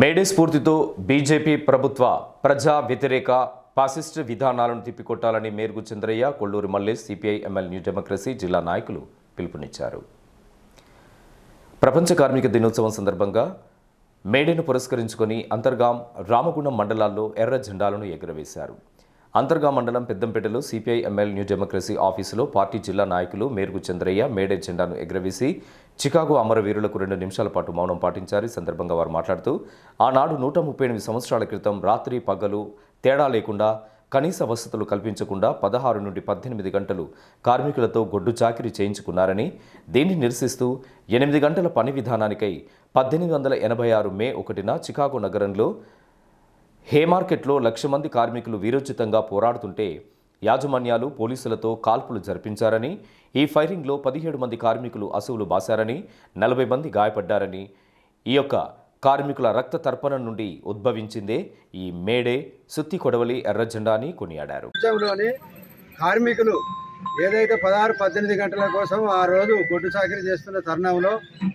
May Day స్ఫూర్తితో BJP ప్రభుత్వ ప్రజా వ్యతిరేక ఫాసిస్ట్ విధానాలను తిప్పికొట్టాలని Merugu Chandraiah Kolluri Mallesh CPI ML New Democracy జిల్లా నాయకులు పిలుపునిచ్చారు. ప్రపంచ కార్మిక దినోత్సవం సందర్భంగా మేడేను పురస్కరించుకొని అంతర్గాం రామగుండం మండలాల్లో ఎర్ర జెండాలను ఎగురవేశారు. అంతర్గా మండలం పెద్దంపేటలో సిపిఐ ఎంఎల్ న్యూ డెమోక్రసీ ఆఫీసులో పార్టీ జిల్లా నాయకులు మేరుగు చంద్రయ్య మేడే జెండాను ఎగురవేసి చికాగో అమరవీరులకు రెండు నిమిషాల పాటు మౌనం పాటించారు. ఈ సందర్భంగా వారు మాట్లాడుతూ ఆనాడు నూట ముప్పై ఎనిమిది సంవత్సరాల క్రితం రాత్రి పగలు తేడా లేకుండా కనీస వసతులు కల్పించకుండా పదహారు నుండి పద్దెనిమిది గంటలు కార్మికులతో గొడ్డు చాకిరీ చేయించుకున్నారని దీన్ని నిరసిస్తూ ఎనిమిది గంటల పని విధానానికై పద్దెనిమిది వందల ఎనభై ఆరు మే ఒకటిన చికాగో నగరంలో హే మార్కెట్లో లక్ష మంది కార్మికులు వీరోచితంగా పోరాడుతుంటే యాజమాన్యాలు పోలీసులతో కాల్పులు జరిపించారని ఈ ఫైరింగ్లో పదిహేడు మంది కార్మికులు అసువులు బాశారని నలభై మంది గాయపడ్డారని ఈ యొక్క కార్మికుల రక్త తర్పణ నుండి ఉద్భవించిందే ఈ మేడే. సుత్తి కొడవలి ఎర్ర జెండా అని కొనియాడారు. కార్మికులు ఏదైతే పదహారు పద్దెనిమిది గంటల కోసం ఆ రోజు గొడ్డు చాకరీ చేస్తున్న తరుణంలో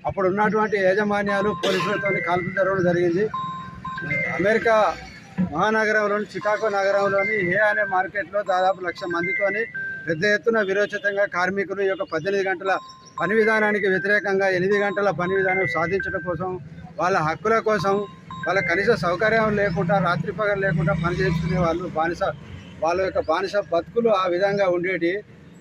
అప్పుడు ఉన్నటువంటి యాజమాన్యాలు పోలీసులతో కాల్పులు జరగడం జరిగింది. అమెరికా మహానగరంలోని చికాగో నగరంలోని ఏ అనే మార్కెట్లో దాదాపు లక్ష మందితోని పెద్ద ఎత్తున విరోచితంగా కార్మికులు ఈ యొక్క పద్దెనిమిది గంటల పని విధానానికి వ్యతిరేకంగా ఎనిమిది గంటల పని విధానం సాధించడం కోసం వాళ్ళ హక్కుల కోసం వాళ్ళ కనీస సౌకర్యం లేకుండా రాత్రి పగలు లేకుండా పని చేసుకునే వాళ్ళు బానిస వాళ్ళ యొక్క బానిస బతుకులు ఆ విధంగా ఉండేటి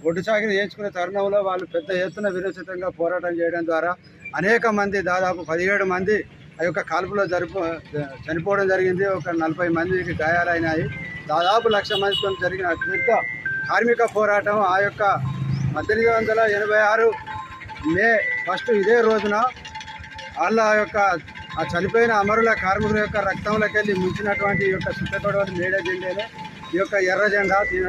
ఒడ్డు చాకిరి చేయించుకునే తరుణంలో వాళ్ళు పెద్ద ఎత్తున విరోచితంగా పోరాటం చేయడం ద్వారా అనేక మంది దాదాపు పదిహేడు మంది ఆ యొక్క కాల్పులో జరిపో చనిపోవడం జరిగింది. ఒక నలభై మందికి గాయాలైనాయి. దాదాపు లక్ష మందితో జరిగిన అత్యంత కార్మిక పోరాటం ఆ యొక్క పద్దెనిమిది వందల ఎనభై ఆరు మే ఫస్ట్ ఇదే రోజున వాళ్ళ యొక్క ఆ చనిపోయిన అమరుల కార్మికుల యొక్క రక్తంలోకి వెళ్ళి ముంచినటువంటి ఈ యొక్క సుత్తగొడవలు మేడే జెండానే ఈ యొక్క ఎర్ర జెండా దీని